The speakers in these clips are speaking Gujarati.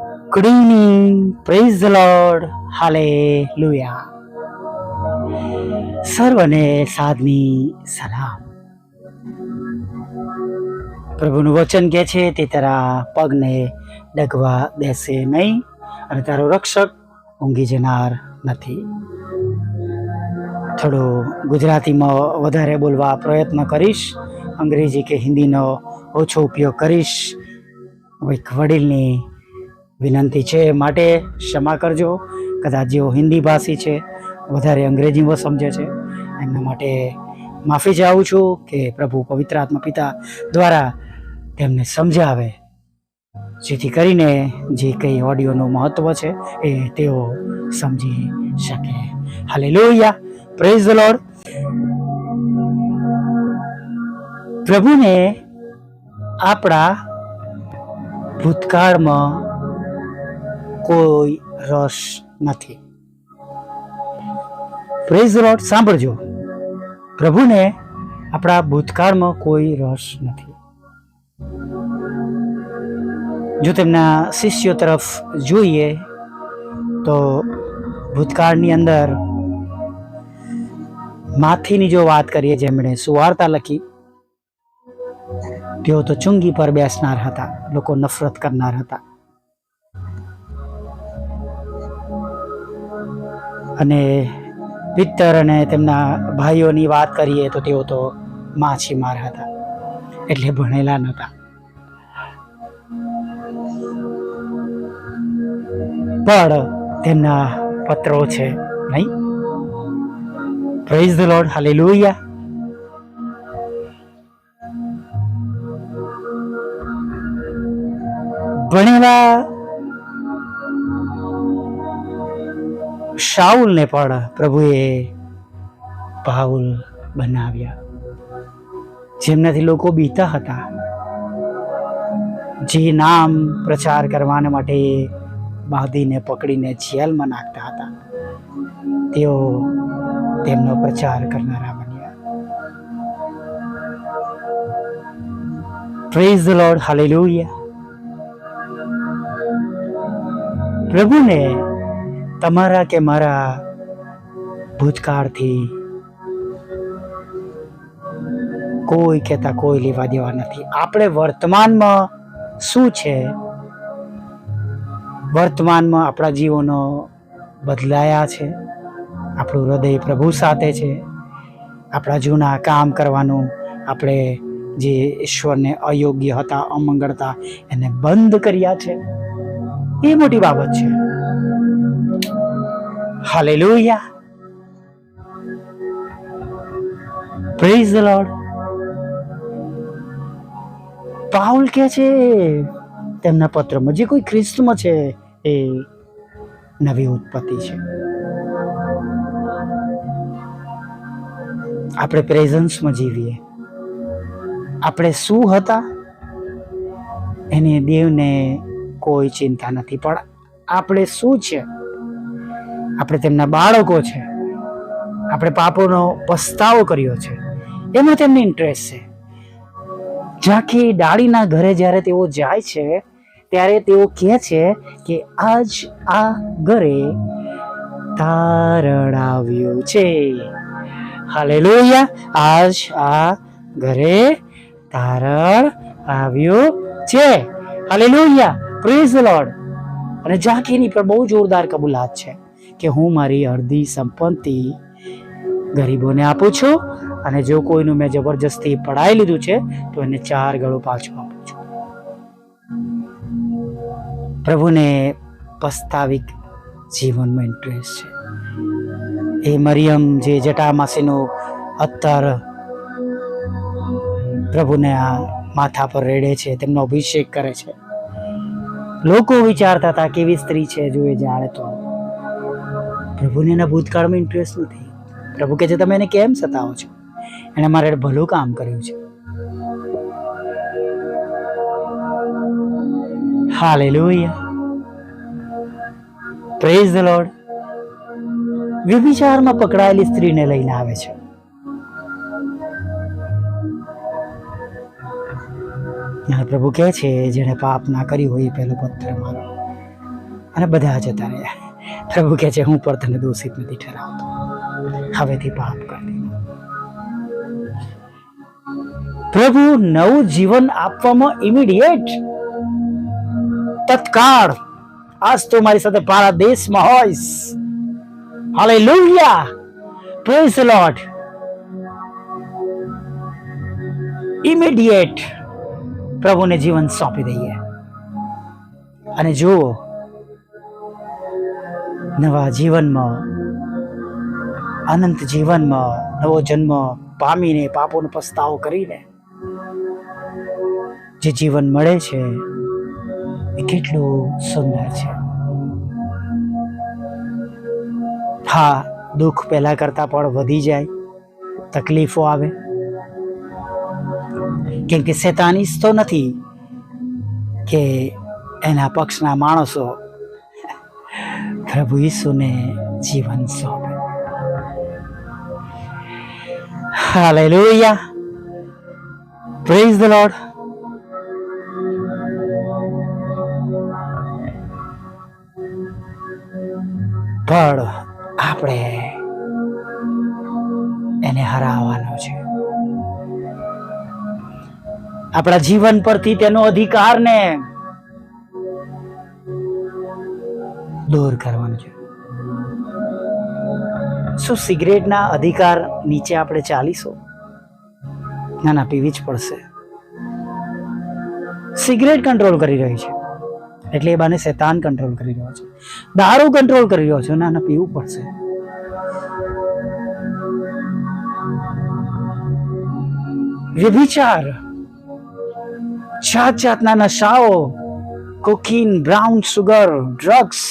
Good evening. Praise the Lord. Hallelujah. સર્વને સાધની સલામ પ્રભુનું વચન કે છે તે તારા પગને ડગવા દેશે નહીં અને તારો રક્ષક ઊંઘી જનાર નથી થોડું ગુજરાતીમાં વધારે બોલવા પ્રયત્ન કરીશ અંગ્રેજી કે હિન્દીનો ઓછો ઉપયોગ કરીશ એક વડીલની વિનંતી છે. માટે ક્ષમા કરજો. કદાચ જેઓ હિન્દી ભાષી છે, વધારે અંગ્રેજીમાં સમજે છે. એમના માટે માફી ચાહું છું કે પ્રભુ પવિત્ર આત્મા પિતા દ્વારા તેમને સમજાવે. જેથી કરીને જે કંઈ ઓડિયોનું મહત્વ છે, એ તેઓ સમજી શકે. હાલે લોહિયા પ્રેઝ ધ લોર્ડ પ્રભુને આપણા ભૂતકાળમાં કોઈ રસ નથી. પ્રેઝ રોડ સાંભળજો. પ્રભુને આપણા ભૂતકાળમાં કોઈ રસ નથી. જો તેમના શિષ્યો તરફ જોઈએ, તો ભૂતકાળની અંદર માથીની જો વાત કરીએ જેમણે સુવાર્તા લખી, તેઓ તો ચુંગી પર બેસનાર હતા, લોકો નફરત કરનાર હતા. અને પિત્તર અને તેમના ભાઈઓની વાત કરીએ તો તેઓ તો માછીમાર હતા. એટલે ભણેલા નહોતા. પણ તેમના પત્રો છે, નહીં? પ્રેઝ ધ લોર્ડ હાલેલુયા ભણેલા શાઉલને પણ પ્રભુએ પાઉલ બનાવ્યા. જેમનાથી લોકો બીતા હતા. જે નામ પ્રચાર કરવાને માટે બાંધીને પકડીને જેલમાં નાખતા હતા. તેઓ તેમનો પ્રચાર કરનારા બન્યા. પ્રેઝ ધ લોર્ડ હાલેલુયા પ્રભુને તમારા કે મારા ભૂતકાળથી કોઈ કહેતા કોઈ લેવા દેવા નથી. આપણે વર્તમાનમાં શું છે? વર્તમાનમાં આપણા જીવનો બદલાયા છે. આપણું હૃદય પ્રભુ સાથે છે. આપણા જૂના કામ કરવાનું આપણે જે ઈશ્વરને અયોગ્ય હતા, અમંગળતા એને બંધ કર્યા છે. એ મોટી બાબત છે. Hallelujah praise the lord Paul કે છે, તેમના પત્રમાં જે કોઈ ખ્રિસ્તમાં છે, એ નવી ઉત્પત્તિ છે. આપણે પ્રેઝન્સમાં જીવીએ. આપણે શું હતા? એની દેવને કોઈ ચિંતા નથી, પણ આપણે શું છે? આપણે તેમના બાળકો છે. આપણે પાપોનો પસ્તાવો કર્યો છે. એમાં તેમને ઇન્ટરેસ્ટ છે. ઝાંખી ડાળીના ઘરે જ્યારે તેઓ જાય છે, ત્યારે તેઓ કહે છે કે આજ આ ઘરે તારણ આવ્યું છે. હાલેલુયા. આજ આ ઘરે તારણ આવ્યું છે. હાલેલુયા. પ્રેઝ લોર્ડ અને ઝાંખીની પણ બહુ જોરદાર કબૂલાત છે. કે હું મારી અડધી સંપત્તિ ગરીબોને આપું છું અને જો કોઈનું મેં જબરજસ્તી પડાવી લીધું છે, તો એને ચાર ગળો પાછું આપું છું. પ્રભુને પસ્તાવિક જીવનમાં ઇન્ટરેસ્ટ છે. એ મરિયમ જે જટામાસીનું અત્તર પ્રભુને આ માથા પર રેડે છે, તેમનો અભિષેક કરે છે. લોકો વિચારતા હતા, કેવી સ્ત્રી છે, જો એ જાણે તો. પ્રભુને એના ભૂતકાળમાં ઇન્ટરેસ્ટ નથી. પ્રભુ કહે છે, તમે એને કેમ સતાવો છો? એણે મારે ભલું કામ કર્યું છે. હાલે પ્રેઝ ધ લોર્ડ વ્યભિચારમાં પકડાયેલી સ્ત્રીને લઈને આવે છે. પ્રભુ કહે છે, જેણે પાપ ના કર્યું હોય એ પહેલો પથ્થર મારો. અને બધા જતા રહ્યા. પ્રભુ કહે છે, હું પર તને દોષિત નથી ઠરાવતો. હવેથી પાપ કરી પ્રભુ નવું જીવન આપવામાં ઇમિડિયેટ તત્કાળ. આજ તો મારી સાથે પારા દેશમાં હોઈશ. હાલેલુયા પ્રેસ લોટ ઇમિડિયેટ પ્રભુને જીવન સોંપી દઈએ. અને જુઓ નવા જીવનમાં, અનંત જીવનમાં, નવો જન્મ પામીને પાપોનો પસ્તાવો કરીને જે જીવન મળે છે એ કેટલું સુંદર છે. હા, દુઃખ પહેલા કરતા પણ વધી જાય, તકલીફો આવે. કેમ કે શેતાનીસ તો નથી કે એના પક્ષના માણસો પ્રભુ ઈસુને જીવન સોંપે. હાલેલુયા. પ્રેઝ ધ લોર્ડ પણ આપણે એને હરાવવાનો છે. આપણા જીવન પરથી તેનો અધિકારને દૂર કરવાનું છે. શું સિગરેટના અધિકાર નીચે આપણે ચાલીશું? ના ના, પીવી જ પડશે. સિગરેટ કંટ્રોલ કરી રહી છે. એટલે એ બાને શેતાન કંટ્રોલ કરી રહ્યો છે. દારૂ કંટ્રોલ કરી રહ્યો છે. ના ના, પીવું પડશે. વ્યભિચાર. જાત જાતના નશાઓ cocaine, brown sugar, drugs,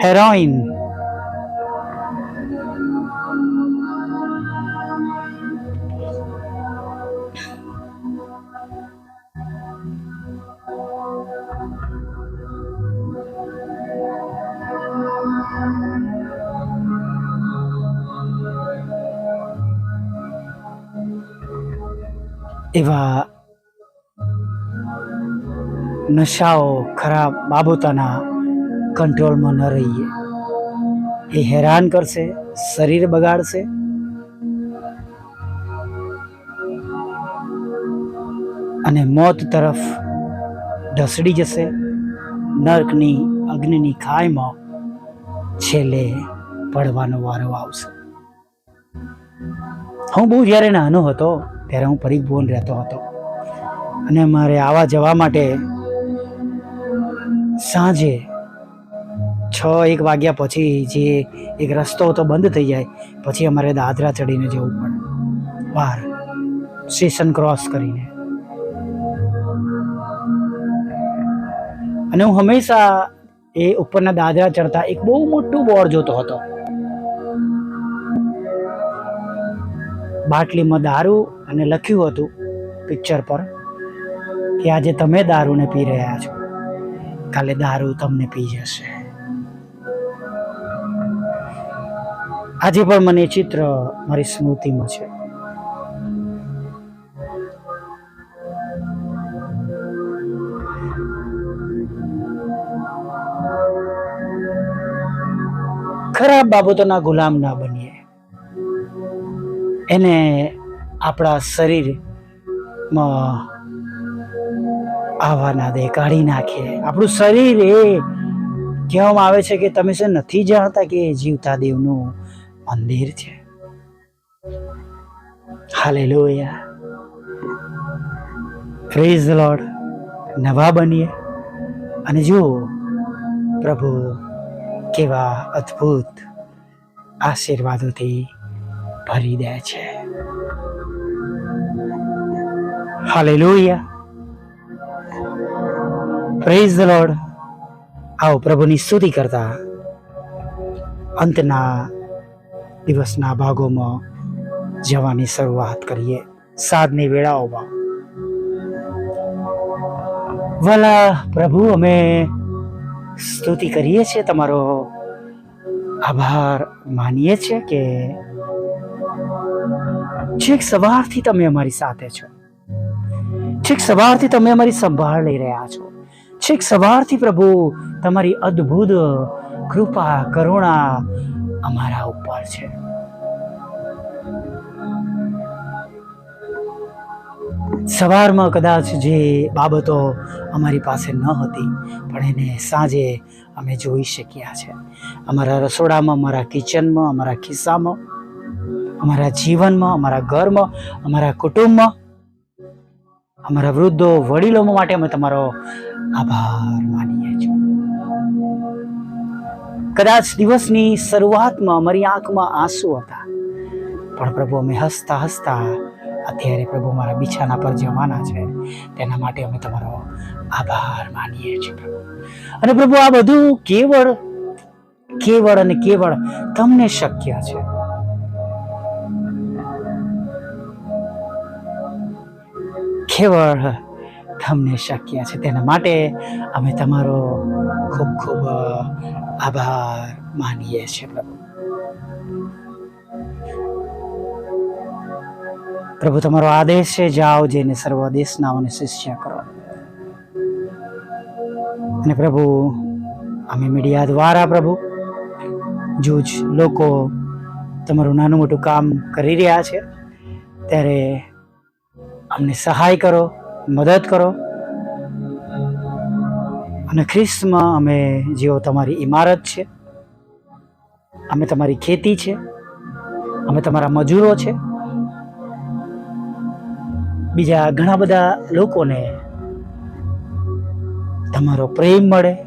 heroin. এবার નશાઓ ખરાબ બાબતોના કંટ્રોલમાં ન રહીએ. એ હેરાન કરશે, શરીર બગાડશે. અને મોત તરફ ઢસડી જશે. નર્કની અગ્નિની ખાઈમાં છેલ્લે પડવાનો વારો આવશે. હું બહુ જ્યારે નાનો હતો, ત્યારે હું પરિભુવન રહેતો હતો. અને મારે આવવા જવા માટે સાંજે છ, એક વાગ્યા પછી જે એક રસ્તો હતો બંધ થઈ જાય, પછી અમારે દાદરા ચડીને જવું પડે. બહાર, સ્ટેશન ક્રોસ કરીને. અને હું હંમેશા એ ઉપરના દાદરા ચડતા એક બહુ મોટું બોર્ડ જોતો હતો. બાટલીમાં દારૂ અને લખ્યું હતું પિક્ચર પર કે આજે તમે દારૂને પી રહ્યા છો. કાલે દારૂ તમને પી જશે. આજે પણ મને ચિત્ર મારી સ્મૃતિમાં છે. ખરાબ બાબતોના ગુલામ ના બનીએ. એને આપણા શરીરમાં આવવા ના દે, કાઢી નાખીએ આપણું શરીર એ કહેવામાં આવે છે કે તમે શું નથી જાણતા કે જીવતા દેવનું મંદિર છે. હાલેલુયા. પ્રેઝ ધ લોર્ડ નવા બનીએ. અને જુઓ, પ્રભુ કેવા અદ્ભુત આશીર્વાદોથી ભરી દે છે. હાલેલુયા. પ્રેઝ ધ લોર્ડ આવો પ્રભુની સ્તુતિ કરતા અંતના દિવસના ભાગોમાં જવાની શરૂઆત કરીએ. સાધની વેળાઓમાં. વાલા પ્રભુ, અમે સ્તુતિ કરીએ છીએ, તમારો આભાર માનીએ છીએ કે છેક સવારથી તમે અમારી સાથે છો. છેક સવારથી તમે અમારી સંભાળ લઈ રહ્યા છો. છેક સવારથી પ્રભુ, તમારી અદ્ભુત કૃપા, કરુણા અમારા ઉપર છે. સવારમાં કદાચ જે બાબતો અમારી પાસે ન હતી, પણ એને સાંજે અમે જોઈ શક્યા છે. અમારા રસોડામાં, અમારા કિચનમાં, અમારા ખિસ્સામાં, અમારા જીવનમાં, અમારા ઘરમાં, અમારા કુટુંબમાં, અમારા વૃદ્ધો, વડીલો માટે અમે તમારો આભાર માનીએ છીએ. કદાચ દિવસની શરૂઆતમાં મારી આંખમાં આંસુ હતા. પણ પ્રભુ, અમે હસતા હસતા, અત્યારે પ્રભુ મારા બિછાના પર જવાના છે, તેના માટે અમે તમારો આભાર માનીએ છીએ પ્રભુ. અને પ્રભુ, આ બધું કેવળ કેવળ અને કેવળ તમને શક્ય છે. કેવળ તમને શક્ય છે તેના માટે અમે તમારો ખૂબ ખૂબ આભાર માનીએ છીએ, પ્રભુ. પ્રભુ, તમારો આદેશ છે, જાઓ જઈને સર્વ દેશનાઓને શિષ્ય કરો. અને પ્રભુ, અમે મીડિયા દ્વારા પ્રભુ, જૂજ લોકો તમારું નાનું મોટું કામ કરી રહ્યા છે. ત્યારે અમને સહાય કરો. મદદ કરો. અને ખ્રિસ્તમાં અમે જેઓ તમારી ઇમારત છે, અમે તમારી ખેતી છે, અમે તમારા મજૂરો છે, બીજા ઘણા બધા લોકોને તમારો પ્રેમ મળે,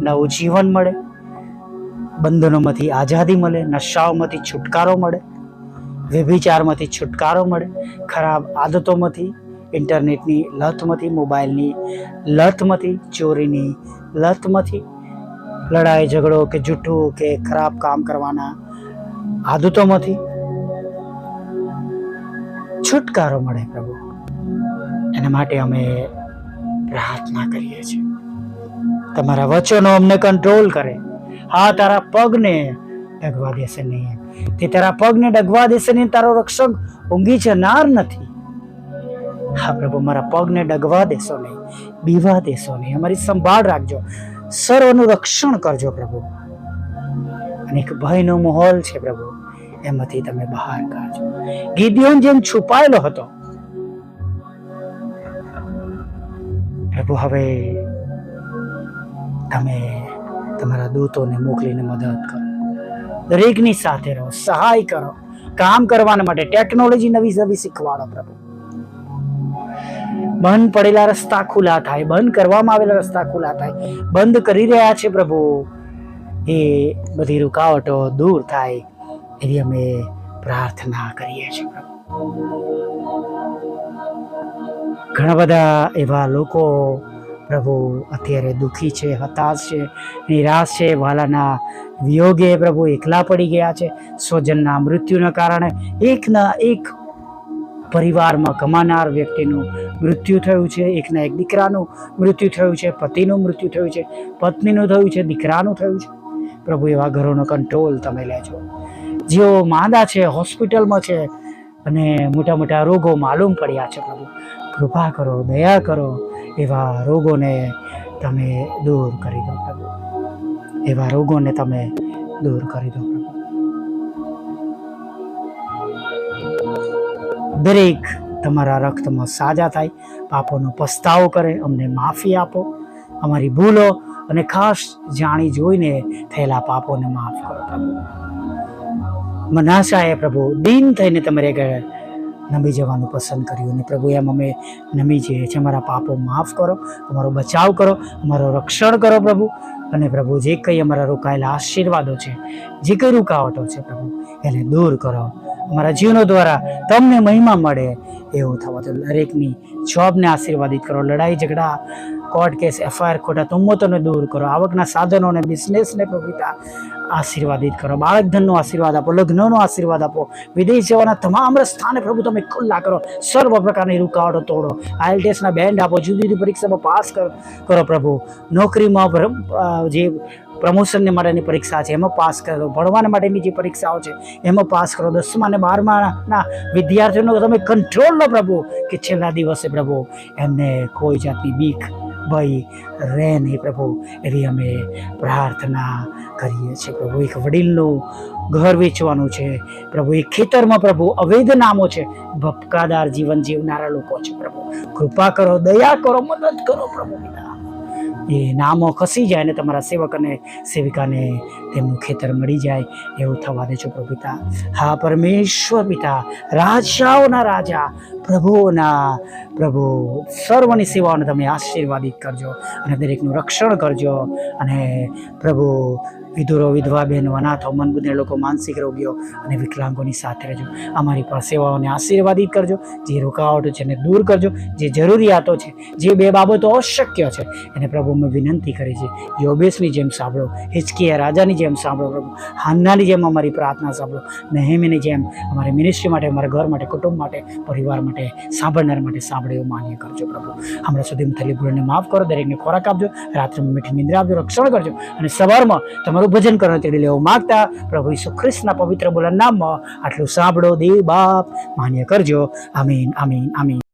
નવું જીવન મળે, બંધનોમાંથી આઝાદી મળે, નશાઓમાંથી છુટકારો મળે, વ્યભિચારમાંથી છુટકારો મળે, ખરાબ આદતોમાંથી ઇન્ટરનેટની લથમાંથી મોબાઈલની લથમાંથી ચોરીની લથમાંથી લડાઈ, ઝઘડો કે જૂઠું કે ખરાબ કામ કરવાના આદતોમાંથી છુટકારો મળે પ્રભુ. એના માટે અમે પ્રાર્થના કરીએ છીએ. તમારા વચનો અમને કંટ્રોલ કરે. હા, તારા પગને ડગવા દેશે નહીં. તે તારા પગને ડગવા દેશે નહીં, તારો રક્ષક ઊંઘી જનાર નથી. હા પ્રભુ, મારા પગને ડગવા દેશો નહીં, બીવા દેશો નહીં. અમારી સંભાળ રાખજો. સર્વનું રક્ષણ કરજો પ્રભુ. અને એક ભયનો માહોલ છે પ્રભુ, એમાંથી તમે બહાર કાઢજો. ગીદિયોન જેમ છુપાયેલો હતો. પ્રભુ, હવે તમે તમારા દૂતોને મોકલીને મદદ કરો. દરેકની સાથે રહો, સહાય કરો. કામ કરવાના માટે ટેકનોલોજી નવી નવી શીખવાડો પ્રભુ. બંધ પડેલા રસ્તા ખુલ્લા થાય, બંધ કરવામાં આવેલા રસ્તા ખુલ્લા થાય. બંધ કરી રહ્યા છે પ્રભુ. એ બધી રૂકાવટો દૂર થાય એવી અમે પ્રાર્થના કરીએ છીએ પ્રભુ. ઘણા બધા એવા લોકો પ્રભુ અત્યારે દુઃખી છે, હતાશ છે, નિરાશ છે, વાલાના વિયોગે પ્રભુ એકલા પડી ગયા છે. સ્વજનના મૃત્યુના કારણે એકના એક પરિવારમાં કમાનાર વ્યક્તિનું મૃત્યુ થયું છે, એકના એક દીકરાનું મૃત્યુ થયું છે, પતિનું મૃત્યુ થયું છે, પત્નીનું થયું છે, દીકરાનું થયું છે. પ્રભુ, એવા ઘરોનો કંટ્રોલ તમે લેજો. જેઓ માંદા છે, હોસ્પિટલમાં છે અને મોટા મોટા રોગો માલુમ પડ્યા છે પ્રભુ, કૃપા કરો, દયા કરો, એવા રોગોને તમે દૂર કરી દો પ્રભુ. એવા રોગોને તમે દૂર કરી દો પ્રભુ. દરેક તમારા રક્તમાં સાજા થાય, પાપોનો પસ્તાવો કરે, અમને માફી આપો, અમારી ભૂલો અને ખાસ જાણી જોઈને થયેલા પાપોને માફ કરો. પ્રભુ મનાશાએ પ્રભુ, દિન થઈને તમારે આગળ નમી જવાનું પસંદ કર્યું અને પ્રભુ એમ અમે નમી જઈએ છીએ, અમારા પાપો માફ કરો, અમારો બચાવ કરો, અમારો રક્ષણ કરો પ્રભુ. અને પ્રભુ, જે કંઈ અમારા રોકાયેલા આશીર્વાદો છે, જે કંઈ રૂકાવટો છે પ્રભુ, એને દૂર કરો. અમારા જીવનો દ્વારા તમને મહિમા મળે એવું થવા તો દરેકની જોબને આશીર્વાદિત કરો. લડાઈ, ઝઘડા, કોર્ટ કેસ, એફઆઈઆર ખોટા તુમ્મતોને દૂર કરો. આવકના સાધનોને બિઝનેસને પ્રભુતા આશીર્વાદિત કરો. બાળક ધનનો આશીર્વાદ આપો, લગ્નનો આશીર્વાદ આપો. વિદેશ જવાના તમામ રસ્તાને પ્રભુ તમે ખુલ્લા કરો. સર્વ પ્રકારની રૂકાવટો તોડો. આઈએલટીએસના બેન્ડ આપો. જુદી જુદી પરીક્ષામાં પાસ કરો પ્રભુ. નોકરીમાં જે પ્રમોશનને માટેની પરીક્ષા છે. એમાં પાસ કરો. ભણવાના માટેની જે પરીક્ષાઓ છે, એમાં પાસ કરો. દસમા અને બારમાના વિદ્યાર્થીઓનો તમે કંટ્રોલ લો પ્રભુ, કે છેલ્લા દિવસે પ્રભુ એમને કોઈ જાતની બીક ભય રહે નહીં પ્રભુ. એવી અમે પ્રાર્થના કરીએ છીએ પ્રભુ. એક વડીલનું ઘર વેચવાનું છે પ્રભુ. એક ખેતરમાં પ્રભુ અવૈધ નામો છે. ભપકાદાર જીવન જીવનારા લોકો છે પ્રભુ. કૃપા કરો, દયા કરો, મદદ કરો પ્રભુ પિતા. એ નામો ખસી જાય ને તમારા સેવક અને સેવિકાને તેમનું ખેતર મળી જાય એવું થવા દેજો પ્રભુ પિતા. હા, પરમેશ્વર પિતા, રાજાઓના રાજા પ્રભુઓના પ્રભુ. સર્વની સેવાઓને તમે આશીર્વાદિત કરજો અને દરેકનું રક્ષણ કરજો અને પ્રભુ વિધુરો, વિધવા બહેનો, અનાથ મનબુદ્ધ લોકો માનસિક રોગીઓ અને વિકલાંગોની સાથે રહેજો. અમારી પર સેવાઓને આશીર્વાદિત કરજો, જે રોકાવટો છે એને દૂર કરજો, જે જરૂરિયાતો છે, જે બે બાબતો અશક્ય છે, એને પ્રભુ મેં વિનંતી કરી છે યોબેશની જેમ સાંભળો, હિચકીયા રાજાની જેમ સાંભળો પ્રભુ, હાન્નાની જેમ અમારી પ્રાર્થના સાંભળો, નહેમીની જેમ અમારી મિનિસ્ટ્રી માટે, અમારા ઘર માટે, કુટુંબ માટે, પરિવાર માટે, સાંભળનાર માટે સાંભળે એવું માન્ય કરજો પ્રભુ. હમણાં સુધી થયેલી ભૂલને માફ કરો, દરેકને ખોરાક આપજો, રાત્રે મીઠી નિંદ્રા આપજો, રક્ષણ કરજો અને સવારમાં તમારું ભજન કરવા તેડી લેવા માગતા પ્રભુ ઈસુ ખ્રિસ્તના પવિત્ર બોલા નામમાં આટલું સાંભળો દેવ બાપ. માન્ય કરજો. આમીન આમીન આમીન.